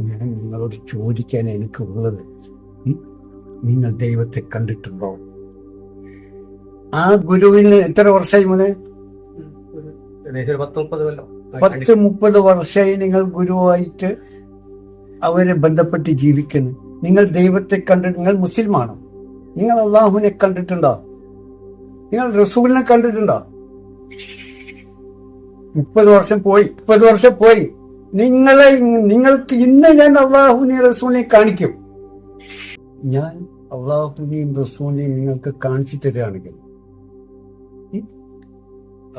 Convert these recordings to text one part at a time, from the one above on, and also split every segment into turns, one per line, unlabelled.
ഞാൻ നിങ്ങളോട് ചോദിക്കാൻ എനിക്കുള്ളത്. ഉള്ളത് നിങ്ങൾ ദൈവത്തെ കണ്ടിട്ടുണ്ടോ? ആ ഗുരുവിന് എത്ര വർഷമായി മോനെ?
പത്ത് മുപ്പത്
വർഷമായി നിങ്ങൾ ഗുരുവായിട്ട് അവരെ ബന്ധപ്പെട്ട് ജീവിക്കുന്നു. നിങ്ങൾ ദൈവത്തെ കണ്ടിട്ട് നിങ്ങൾ മുസ്ലിമാണോ? നിങ്ങൾ അള്ളാഹുവിനെ കണ്ടിട്ടുണ്ടോ? നിങ്ങൾ റസൂലിനെ കണ്ടിട്ടുണ്ടോ? മുപ്പത് വർഷം പോയി മുപ്പത് വർഷം പോയി. നിങ്ങളെ നിങ്ങൾക്ക് ഇന്ന് ഞാൻ അള്ളാഹുവിനെ റസൂലിനെ കാണിക്കും. ഞാൻ അള്ളാഹുവിനെയും റസൂലിനെയും നിങ്ങൾക്ക് കാണിച്ചു തരികയാണെങ്കിൽ.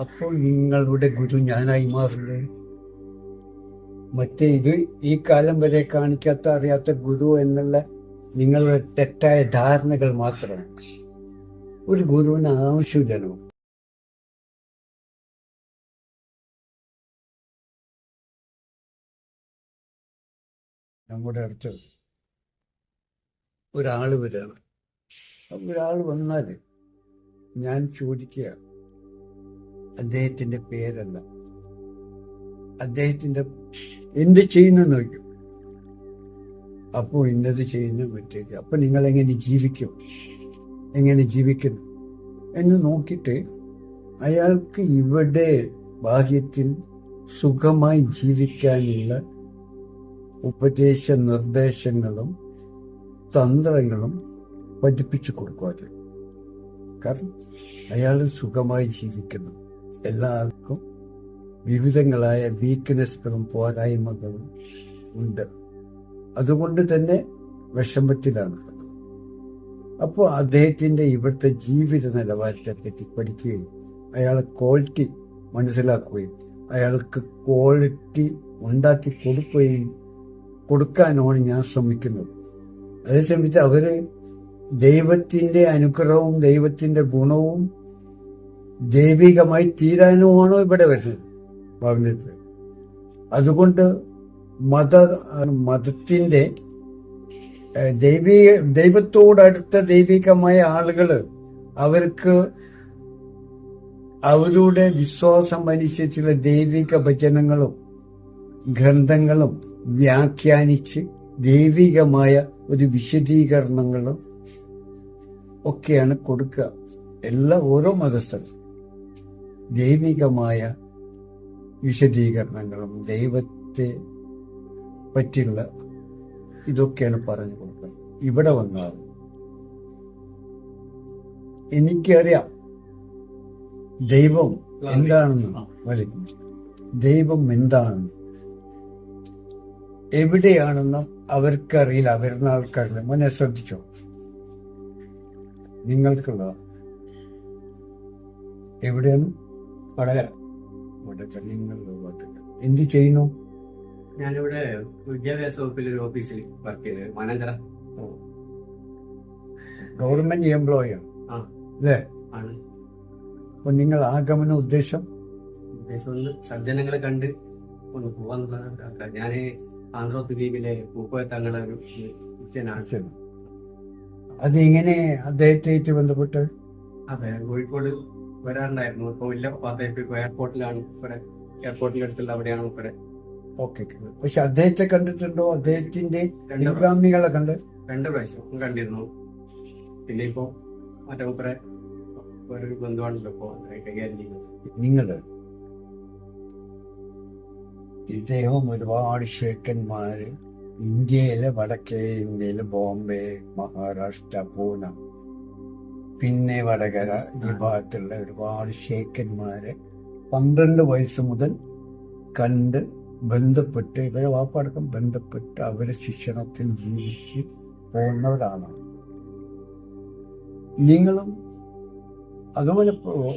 അപ്പോൾ നിങ്ങളുടെ ഗുരു ഞാനായി മാറില്ലേ മറ്റേ ഇത് ഈ കാലം വരെ കാണിക്കാത്ത അറിയാത്ത ഗുരു എന്നുള്ള നിങ്ങളുടെ തെറ്റായ ധാരണകൾ മാത്രമാണ് ഒരു ഗുരുവിന് ആവശ്യമില്ലല്ലോ. നമ്മുടെ അടുത്ത് ഒരാൾ വരികയാണ് ഒരാൾ വന്നാൽ ഞാൻ ചോദിക്കുക അദ്ദേഹത്തിന്റെ പേരല്ല. അദ്ദേഹത്തിന്റെ എന്ത് ചെയ്യുന്നു നോക്കും അപ്പോൾ ഇന്നത് ചെയ്യുന്ന മറ്റേക്ക് അപ്പം നിങ്ങൾ എങ്ങനെ ജീവിക്കും? എങ്ങനെ ജീവിക്കുന്നു? എന്ന് നോക്കിയിട്ട് അയാൾക്ക് ഇവിടെ ബാഹ്യത്തിൽ സുഖമായി ജീവിക്കാനുള്ള ഉപദേശ നിർദ്ദേശങ്ങളും തന്ത്രങ്ങളും പഠിപ്പിച്ചു കൊടുക്കുക കാരണം അയാൾ സുഖമായി ജീവിക്കുന്നു. എല്ലാവർക്കും വിവിധങ്ങളായ വീക്ക്നെസ്സുകളും പോരായ്മകളും ഉണ്ട്. അതുകൊണ്ട് തന്നെ വിഷമത്തിലാണ്. അപ്പോൾ അദ്ദേഹത്തിന്റെ ഇവിടുത്തെ ജീവിത നിലവാരത്തെ പറ്റി പഠിക്കുകയും അയാളെ ക്വാളിറ്റി മനസ്സിലാക്കുകയും അയാൾക്ക് ക്വാളിറ്റി ഉണ്ടാക്കി കൊടുക്കുകയും കൊടുക്കാനാണ് ഞാൻ ശ്രമിക്കുന്നത്. അതേ ശ്രമിച്ച് അവർ ദൈവത്തിന്റെ അനുഗ്രഹവും ദൈവത്തിന്റെ ഗുണവും ദൈവികമായി തീരാനുമാണോ ഇവിടെ വരുന്നത് ഭവനത്തിൽ. അതുകൊണ്ട് മത മതത്തിന്റെ ഏഹ്, ദൈവിക ദൈവത്തോടടുത്ത ദൈവികമായ ആളുകൾ അവർക്ക് അവരുടെ വിശ്വാസം അനുസരിച്ചുള്ള ദൈവിക വചനങ്ങളും ഗ്രന്ഥങ്ങളും വ്യാഖ്യാനിച്ച് ദൈവികമായ ഒരു വിശദീകരണങ്ങളും ഒക്കെയാണ് കൊടുക്കുക. എല്ലാ ഓരോ മതസ്ഥരും ദൈവികമായ വിശദീകരണങ്ങളും ദൈവത്തെ പറ്റിയുള്ള ഇതൊക്കെയാണ് പറഞ്ഞു കൊടുക്കുന്നത് ഇവിടെ വന്നാൽ എനിക്കറിയാം ദൈവം എന്താണെന്ന്. വലിക്കും ദൈവം എന്താണെന്ന്. എവിടെയാണെന്നും അവർക്കറിയില്ല. വരുന്ന ആൾക്കാരില്ല മോനെ ശ്രദ്ധിച്ചോ? നിങ്ങൾക്കുള്ള എവിടെയാണ്?
വടകര
വടകര വടകര എന്ത് ചെയ്യുന്നു?
ഞാനിവിടെ വിദ്യാഭ്യാസ വകുപ്പിൽ ഒരു ഓഫീസിൽ വർക്ക് ചെയ്ത്. മാനേജർ
ഗവൺമെന്റ് എംപ്ലോയി ആണ്. അല്ലേ? അപ്പൊ നിങ്ങൾ ആഗമന ഉദ്ദേശം?
ഉദ്ദേശം ഒന്ന് സജ്ജനങ്ങളെ കണ്ട് ഒന്ന് പോവാന്നുള്ള ഞാൻ ആന്ധ്രോത്ത് ദ്വീപിലെ പൂക്കോയ തങ്ങളെ ഒരു ക്രിസ്ത്യനാണ്.
അതെങ്ങനെ അത് എങ്ങനെ അദ്ദേഹത്തെ ബന്ധപ്പെട്ട്?
അതെ കോഴിക്കോട് വരാറുണ്ടായിരുന്നു. ഇപ്പൊ വലിയ പാത്തയപ്പിക്കോ എയർപോർട്ടിലാണ് ഇവിടെ എയർപോർട്ടിന്റെ അടുത്തുള്ള അവിടെയാണ് ഇവിടെ.
ഓക്കെ പക്ഷെ അദ്ദേഹത്തെ കണ്ടിട്ടുണ്ടോ? അദ്ദേഹത്തിന്റെ പിൻഗാമികളെ കണ്ട്?
രണ്ട് പ്രാവശ്യം കണ്ടിരുന്നു. പിന്നെ ഇപ്പോ മറ്റേ ഒരു ബന്ധുവാണല്ലോ ഇപ്പോ കൈകാര്യം ചെയ്യുന്നത്
നിങ്ങൾ? ഇദ്ദേഹം ഒരുപാട് ഷേക്കന്മാര് ഇന്ത്യയിലെ വടക്കേ ഇന്ത്യയിലെ ബോംബെ മഹാരാഷ്ട്ര പൂന പിന്നെ വടകര ഈ ഭാഗത്തുള്ള ഒരുപാട് ഷേക്കന്മാരെ പന്ത്രണ്ട് വയസ്സ് മുതൽ കണ്ട് ബന്ധപ്പെട്ട് ഇവരെ വാപ്പടക്കം ബന്ധപ്പെട്ട് അവരെ ശിക്ഷണത്തിൽ ജീവിച്ച് പോകുന്നവരാണ് നിങ്ങളും അതുപോലെ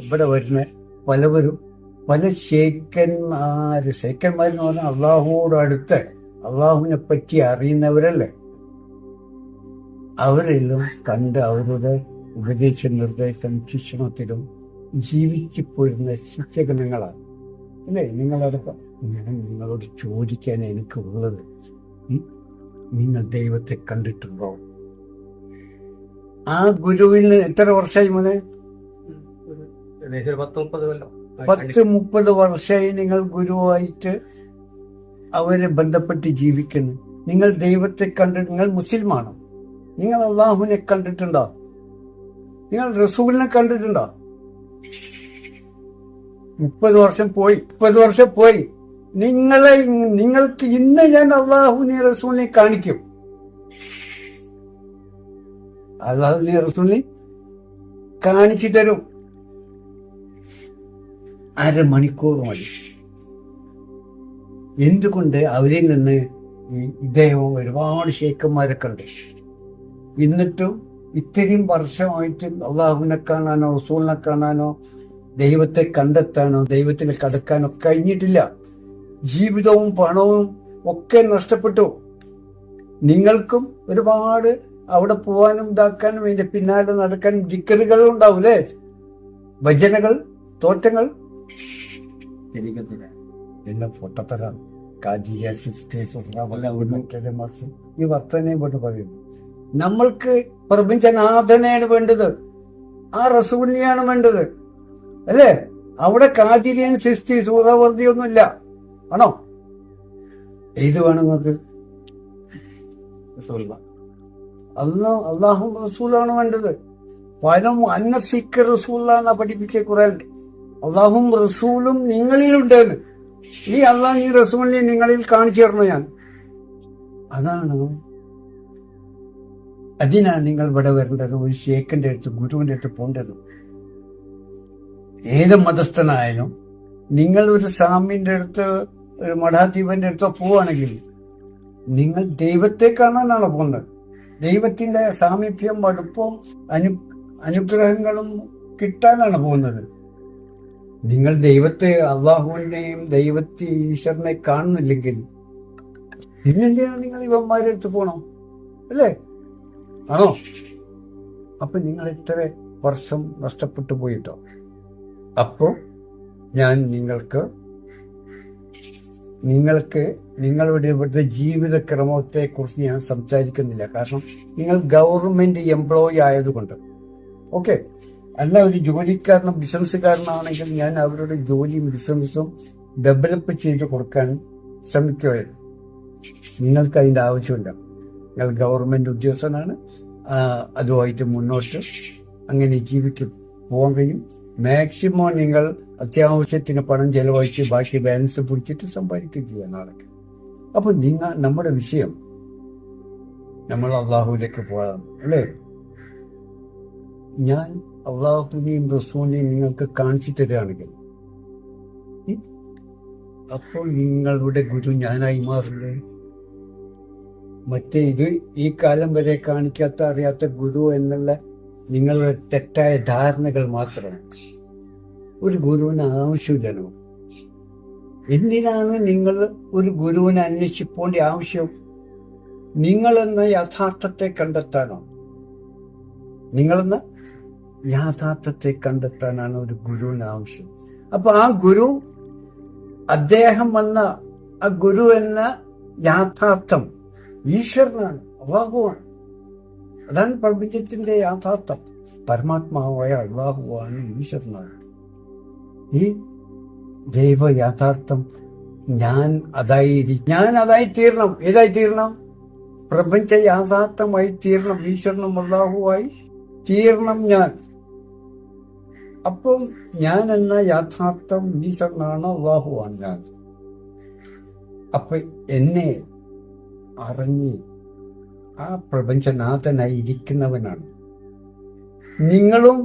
ഇവിടെ വരുന്ന പലവരും പല ഷേഖന്മാർ ഷേഖന്മാർ എന്ന് പറഞ്ഞാൽ അള്ളാഹുവോട് അടുത്ത്. അള്ളാഹുവിനെ പറ്റി അറിയുന്നവരല്ലേ? അവരെല്ലാം കണ്ട് അവരുടെ ഉപദേശ നിർദ്ദേശം ശിക്ഷണത്തിലും ജീവിച്ചു പോരുന്ന ശിക്ഷകനങ്ങളാണ്. അല്ലേ? നിങ്ങളടക്കം ഞാൻ നിങ്ങളോട് ചോദിക്കാൻ എനിക്ക് ഉള്ളത് നിങ്ങൾ ദൈവത്തെ കണ്ടിട്ടുണ്ടോ? ആ ഗുരുവിന് എത്ര വർഷമായി മോനെ?
പത്തൊമ്പത് കൊല്ലം.
പത്ത് മുപ്പത് വർഷമായി നിങ്ങൾ ഗുരുവായിട്ട് അവരെ ബന്ധപ്പെട്ട് ജീവിക്കുന്നു. നിങ്ങൾ ദൈവത്തെ കണ്ടിട്ട് നിങ്ങൾ മുസ്ലിമാണ്? നിങ്ങൾ അള്ളാഹുവിനെ കണ്ടിട്ടുണ്ടോ? നിങ്ങൾ റസൂലിനെ കണ്ടിട്ടുണ്ടോ? മുപ്പത് വർഷം പോയി മുപ്പത് വർഷം പോയി. നിങ്ങളെ നിങ്ങൾക്ക് ഇന്ന് ഞാൻ അള്ളാഹുവിനെ റസൂലിനെ കാണിക്കും. അള്ളാഹുവിനെ റസൂലിനെ കാണിച്ചു തരും. അരമണിക്കൂർ മതി എന്തുകൊണ്ട് അവരിൽ നിന്ന് ഈ ഇദ്ദേഹം ഒരുപാട് ശേഖന്മാരൊക്കെ ഉണ്ട്? എന്നിട്ടും ഇത്രയും വർഷമായിട്ട് അള്ളാഹുവിനെ കാണാനോ റസൂലിനെ കാണാനോ ദൈവത്തെ കണ്ടെത്താനോ ദൈവത്തിന് കടക്കാനോ കഴിഞ്ഞിട്ടില്ല. ജീവിതവും പണവും ഒക്കെ നഷ്ടപ്പെട്ടു. നിങ്ങൾക്കും ഒരുപാട് അവിടെ പോവാനും ഇതാക്കാനും അതിന്റെ പിന്നാലെ നടക്കാനും ദിക്കറുകൾ ഉണ്ടാവൂലേ ഭജനകൾ തോറ്റങ്ങൾ എല്ലാം പൊട്ടത്തരാണ് ഈ വർത്തനെ ഇങ്ങോട്ട് പറയുന്നു നമ്മൾക്ക് പ്രപഞ്ചനാഥനെയാണ് വേണ്ടത്. ആ റസൂലിനെയാണ് വേണ്ടത്. അല്ലേ? അവിടെ കാതിരിയൻ സൃഷ്ടി സൂറവർദ്ധി ഒന്നുമില്ല ആണോ? ഏത് വേണം
നമുക്ക്.
അന്ന് അള്ളാഹു റസൂലാണ് വേണ്ടത്. പലം അന്ന സിക്ക റസൂലാന്നാ പഠിപ്പിച്ച കുറെ അള്ളാഹും റസൂലും നിങ്ങളിലുണ്ടെന്ന്. ഈ അള്ളാഹ് ഈ റസൂലിനെ നിങ്ങളിൽ കാണിച്ചു തരണം ഞാൻ. അതാണ് അതിനാണ് നിങ്ങൾ ഇവിടെ വരേണ്ടത്. ഒരു ഷേഖിന്റെ അടുത്ത് ഗുരുവിന്റെ അടുത്ത് പോകേണ്ടത്. ഏത് മതസ്ഥനായാലും നിങ്ങൾ ഒരു സ്വാമിന്റെ അടുത്ത് ഒരു മഠാധീപന്റെ അടുത്തോ പോവുകയാണെങ്കിൽ നിങ്ങൾ ദൈവത്തെ കാണാനാണ് പോകുന്നത് ദൈവത്തിന്റെ സാമീപ്യം അടുപ്പവും അനു അനുഗ്രഹങ്ങളും കിട്ടാനാണ് പോകുന്നത്? നിങ്ങൾ ദൈവത്തെ അള്ളാഹുവിനെയും ദൈവത്തെ ഈശ്വരനെ കാണുന്നില്ലെങ്കിൽ പിന്നെന്തിനാണ് നിങ്ങൾ ഇവന്മാരെ അടുത്ത് പോണോ? അല്ലേ? ആണോ? അപ്പൊ നിങ്ങൾ ഇത്ര വർഷം നഷ്ടപ്പെട്ടു പോയിട്ടോ? അപ്പോ ഞാൻ നിങ്ങൾക്ക് നിങ്ങൾക്ക് നിങ്ങളുടെ ഇവിടുത്തെ ജീവിതക്രമത്തെ കുറിച്ച് ഞാൻ സംസാരിക്കുന്നില്ല. കാരണം നിങ്ങൾ ഗവൺമെന്റ് എംപ്ലോയി ആയതുകൊണ്ട്. ഓക്കെ? അല്ല ഒരു ജോലിക്കാരനും ബിസിനസ്സുകാരനാണെങ്കിൽ ഞാൻ അവരുടെ ജോലിയും ബിസിനസ്സും ഡെവലപ്പ് ചെയ്ത് കൊടുക്കാൻ ശ്രമിക്കുമായിരുന്നു നിങ്ങൾക്ക് അതിന്റെ ആവശ്യമില്ല. നിങ്ങൾ ഗവൺമെന്റ് ഉദ്യോഗസ്ഥനാണ്. അതുമായിട്ട് മുന്നോട്ട് അങ്ങനെ ജീവിക്കും പോകാൻ കഴിയും. മാക്സിമം നിങ്ങൾ അത്യാവശ്യത്തിന് പണം ചെലവഴിച്ച് ബാക്കി ബാലൻസ് പിടിച്ചിട്ട് സമ്പാദിക്കുകയും ചെയ്യുക നാളെ അപ്പൊ നിങ്ങൾ നമ്മുടെ വിഷയം നമ്മൾ അള്ളാഹുവിലേക്ക് പോകാം അല്ലേ? ഞാൻ അള്ളാഹുവിനെയും റസൂലിനെയും നിങ്ങൾക്ക് കാണിച്ചു തരികയാണെങ്കിൽ അപ്പോൾ നിങ്ങളുടെ ഗുരു ഞാനായി മാറില്ലേ മറ്റേ ഇത് ഈ കാലം വരെ കാണിക്കാത്ത അറിയാത്ത ഗുരു എന്നുള്ള നിങ്ങളുടെ തെറ്റായ ധാരണകൾ മാത്രമാണ് ഒരു ഗുരുവിന് ആവശ്യമില്ലല്ലോ. എന്തിനാണ് നിങ്ങൾ ഒരു ഗുരുവിനെ അന്വേഷിപ്പോണ്ട ആവശ്യം? നിങ്ങളെന്ന യഥാർത്ഥത്തെ കണ്ടെത്താനോ? നിങ്ങളെന്ന യാഥാർത്ഥ്യത്തെ കണ്ടെത്താനാണ് ഒരു ഗുരുവിന് ആവശ്യം. അപ്പൊ ആ ഗുരു അദ്ദേഹം വന്ന ആ ഗുരു എന്ന യാഥാർത്ഥ്യം ഈശ്വരനാണ് അള്ളാഹുവാണ്. അതാണ് പ്രപഞ്ചത്തിന്റെ യാഥാർത്ഥ്യം. പരമാത്മാവായ അള്ളാഹുവാണ് ഈശ്വരനാണ്. ഈ ദൈവ യാഥാർത്ഥ്യം ഞാൻ അതായി ഞാൻ അതായി തീരണം ഏതായി തീരണം പ്രപഞ്ച യാഥാർത്ഥമായി തീരണം ഈശ്വരനും അള്ളാഹുവായി തീരണം ഞാൻ. അപ്പം ഞാൻ എന്ന യാഥാർത്ഥം ഈശ്വരനാണ് അള്ളാഹുവാണ് ഞാൻ അപ്പൊ എന്നെ അറിഞ്ഞ് ആ പ്രപഞ്ചനാഥനായി ഇരിക്കുന്നവനാണ്. നിങ്ങളും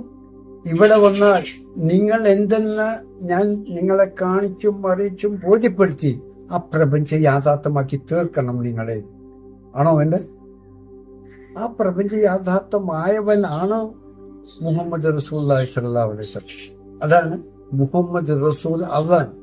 ഇവിടെ വന്നാൽ നിങ്ങൾ എന്തെന്ന് ഞാൻ നിങ്ങളെ കാണിച്ചും അറിയിച്ചും ബോധ്യപ്പെടുത്തി ആ പ്രപഞ്ച യാഥാർത്ഥ്യമാക്കി തീർക്കണം നിങ്ങളെ. ആണോ എന്റെ ആ പ്രപഞ്ച യാഥാർത്ഥ്യമായവനാണ് മുഹമ്മദ് റസൂൽ. അതാണ് മുഹമ്മദ് റസൂൽ അള്ളാൻ